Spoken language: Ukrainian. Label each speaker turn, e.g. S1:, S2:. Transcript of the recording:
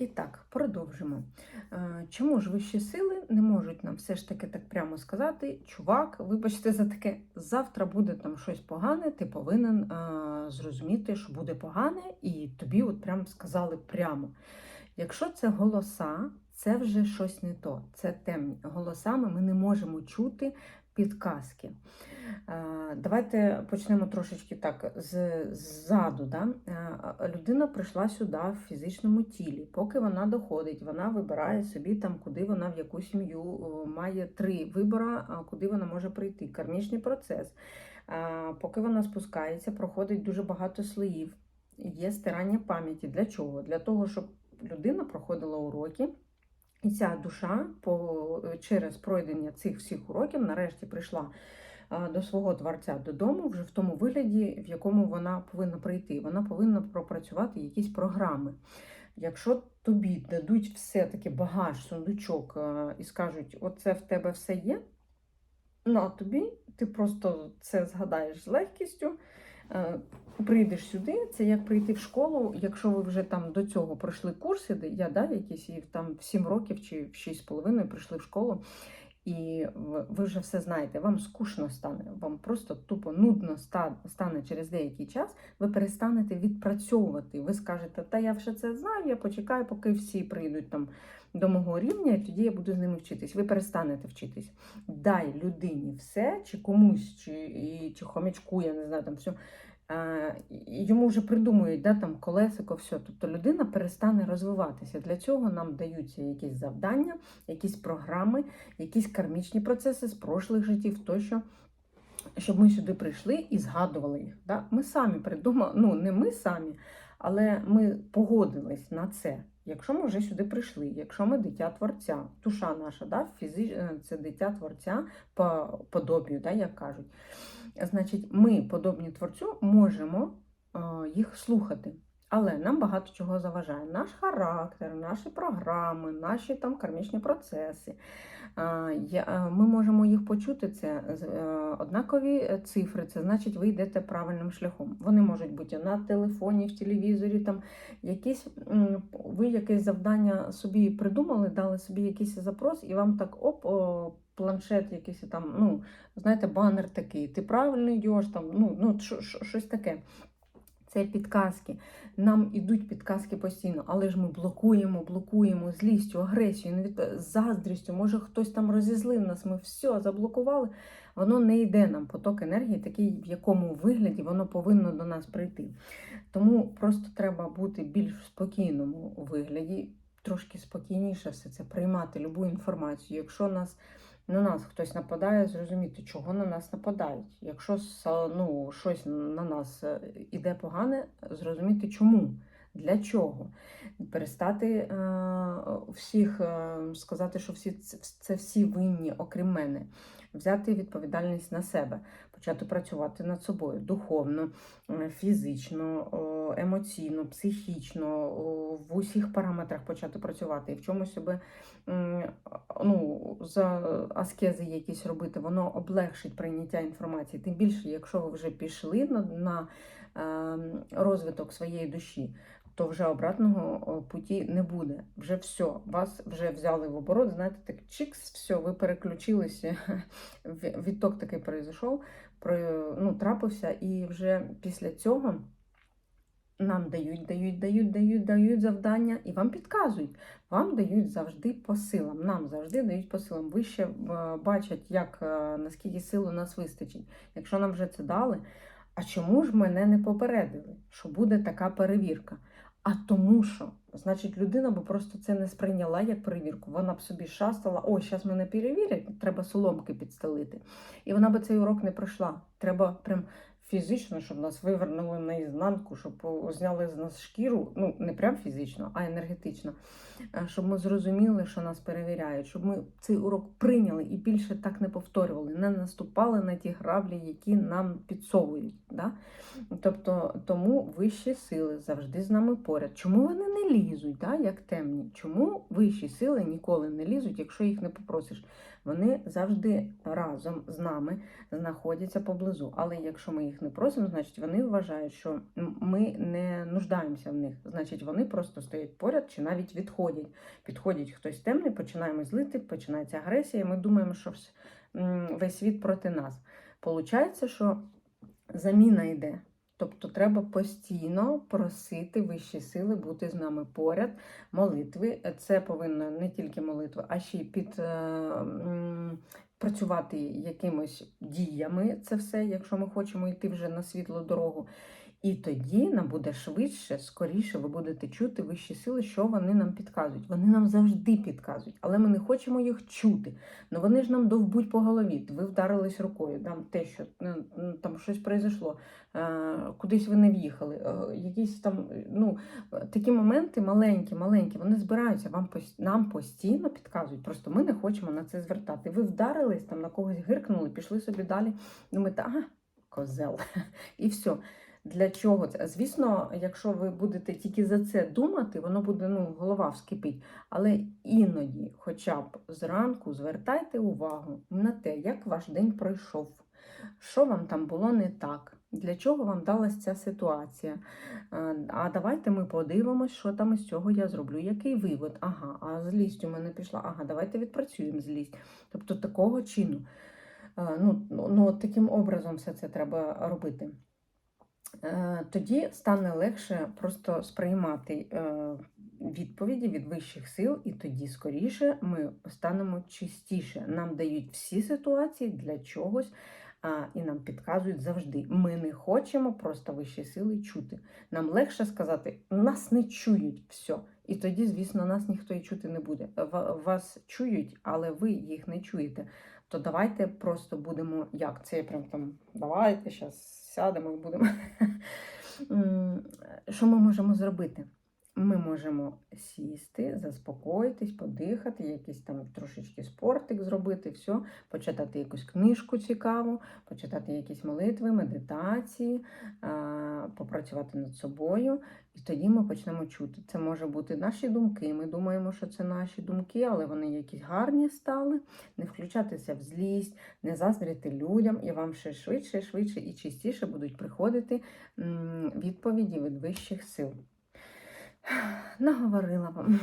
S1: І так, продовжимо. Е, Чому ж вищі сили не можуть нам все ж таки так прямо сказати, чувак, вибачте за таке, завтра буде там щось погане, ти повинен е, зрозуміти, що буде погане, і тобі от прям сказали прямо. Якщо це голоса, це вже щось не то, це темні. Голосами ми не можемо чути підказки. Е, Давайте почнемо трошечки так ззаду. Да? Е, Людина прийшла сюди в фізичному тілі. Поки вона доходить, вона вибирає собі там, куди вона в яку сім'ю має три вибори, куди вона може прийти. Кармічний процес. Е, Поки вона спускається, проходить дуже багато слоїв. Є стирання пам'яті. Для чого? Для того, щоб людина проходила уроки. І ця душа по, через пройдення цих всіх уроків нарешті прийшла до свого творця додому вже в тому вигляді, в якому вона повинна прийти. Вона повинна пропрацювати якісь програми. Якщо тобі дадуть все-таки багаж, сундучок і скажуть, оце в тебе все є, ну а тобі ти просто це згадаєш з легкістю. Прийдеш сюди, це як прийти в школу, якщо ви вже там до цього пройшли курси, я да, якісь і там в 7 років чи в 6,5 прийшли в школу, і ви вже все знаєте, вам скучно стане, вам просто тупо нудно стане через деякий час, ви перестанете відпрацьовувати. Ви скажете, та я вже це знаю, я почекаю, поки всі прийдуть там до мого рівня, і тоді я буду з ними вчитись. Ви перестанете вчитись. Дай людині все, чи комусь, чи, і, чи хомячку, я не знаю, там все. Е, Йому вже придумують да, там колесико, все. Тобто людина перестане розвиватися. Для цього нам даються якісь завдання, якісь програми, якісь кармічні процеси з прошлих життів, тощо, щоб ми сюди прийшли і згадували їх. Да? Ми самі придумали, ну не ми самі, але ми погодились на це. Якщо ми вже сюди прийшли, якщо ми дитя творця, душа наша, да, фізич... е, це дитя творця по подобію, да, як кажуть. Значить, ми, подобні творцю, можемо е, їх слухати. Але нам багато чого заважає. Наш характер, наші програми, наші там кармічні процеси. А, Ми можемо їх почути. Це е, однакові е, цифри, це значить, ви йдете правильним шляхом. Вони можуть бути на телефоні, в телевізорі, там якісь ви якесь завдання собі придумали, дали собі якийсь запрос, і вам так оп, планшет, якийсь там, ну, знаєте, банер такий, ти правильно йдеш, там, ну, ну, що- що- щось таке. Це підказки. Нам ідуть підказки постійно, але ж ми блокуємо, блокуємо злістю, агресією, невід- заздрістю. Може, хтось там розізлив нас, ми все заблокували. Воно не йде нам. Поток енергії, такий, в якому вигляді воно повинно до нас прийти. Тому просто треба бути більш в спокійному вигляді, трошки спокійніше все це приймати любу інформацію. Якщо нас на нас хтось нападає, зрозуміти, чого на нас нападають. Якщо ну, щось на нас е, іде погане, зрозуміти чому, для чого. Перестати е, всіх е, сказати, що всі це, це всі винні, окрім мене. Взяти відповідальність на себе, почати працювати над собою духовно, е, фізично, емоційно, психічно, в усіх параметрах почати працювати і в чомусь себе ну, за аскези якісь робити, воно облегшить прийняття інформації. Тим більше, якщо ви вже пішли на, на е, розвиток своєї душі, то вже обратного путі не буде. Вже все, вас вже взяли в оборот, знаєте, так чикс, все, ви переключилися, відток такий произойшов, ну, трапився, і вже після цього. Нам дають, дають, дають, дають, дають завдання і вам підказують. Вам дають завжди по силам. Нам завжди дають по силам. Ви ще е, бачать, як е, наскільки сил у нас вистачить. Якщо нам вже це дали, а чому ж мене не попередили, що буде така перевірка? А тому що, значить, людина би просто це не сприйняла як перевірку. Вона б собі шастала, о, зараз мене перевірять, треба соломки підстелити. І вона би цей урок не пройшла. Треба прям фізично, щоб нас вивернули наізнанку, щоб зняли з нас шкіру, ну не прям фізично, а енергетично, Е, щоб ми зрозуміли, що нас перевіряють, щоб ми цей урок прийняли і більше так не повторювали, не наступали на ті граблі, які нам підсовують. Да? Тобто тому вищі сили завжди з нами поряд. Чому вони не лізуть, да, як темні? Чому вищі сили ніколи не лізуть, якщо їх не попросиш? Вони завжди разом з нами знаходяться поблизу. Але якщо ми їх їх не просимо, значить вони вважають, що ми не нуждаємося в них. Значить, вони просто стоять поряд чи навіть відходять. Підходить хтось темний, починаємо злити, починається агресія, і ми думаємо, що весь світ проти нас. Получається, що заміна йде. Тобто треба постійно просити вищі сили бути з нами поряд, молитви. Це повинно не тільки молитви, а ще й під е, працювати якимись діями. Це все, якщо ми хочемо йти вже на світлу дорогу. І тоді нам буде швидше, скоріше ви будете чути вищі сили, що вони нам підказують. Вони нам завжди підказують, але ми не хочемо їх чути. Ну вони ж нам довбуть по голові. Ви вдарились рукою, там те, що ну, ну, там щось произошло, е, кудись ви не в'їхали. е, Якісь там, ну такі моменти маленькі, маленькі, вони збираються. Вам нам постійно підказують. Просто ми не хочемо на це звертати. Ви вдарились там на когось гиркнули, пішли собі далі. Думаєте, ага, козел. І все. Для чого це? Звісно, якщо ви будете тільки за це думати, воно буде ну, голова вскипить. Але іноді, хоча б зранку, звертайте увагу на те, як ваш день пройшов, що вам там було не так, для чого вам далася ця ситуація. А давайте ми подивимось, що там із цього я зроблю. Який вивод? Ага, а злість у мене пішла. Ага, давайте відпрацюємо злість. Тобто такого чину. Е, Ну, ну, ну, таким образом все це треба робити. Е, Тоді стане легше просто сприймати е, відповіді від вищих сил, і тоді скоріше ми станемо чистіше. Нам дають всі ситуації для чогось, а, і нам підказують завжди. Ми не хочемо просто вищі сили чути. Нам легше сказати, нас не чують все. І тоді, звісно, нас ніхто і чути не буде. Ва- Вас чують, але ви їх не чуєте. То давайте просто будемо як це я прям там давайте зараз сядемо і будемо. Що ми можемо зробити? Ми можемо сісти, заспокоїтись, подихати, якийсь там трошечки спортик зробити, все, почитати якусь книжку цікаву, почитати якісь молитви, медитації, попрацювати над собою, і тоді ми почнемо чути. Це може бути наші думки. Ми думаємо, що це наші думки, але вони якісь гарні стали. Не включатися в злість, не заздрити людям, і вам ще швидше, швидше і частіше будуть приходити відповіді від вищих сил. Наговорила вам.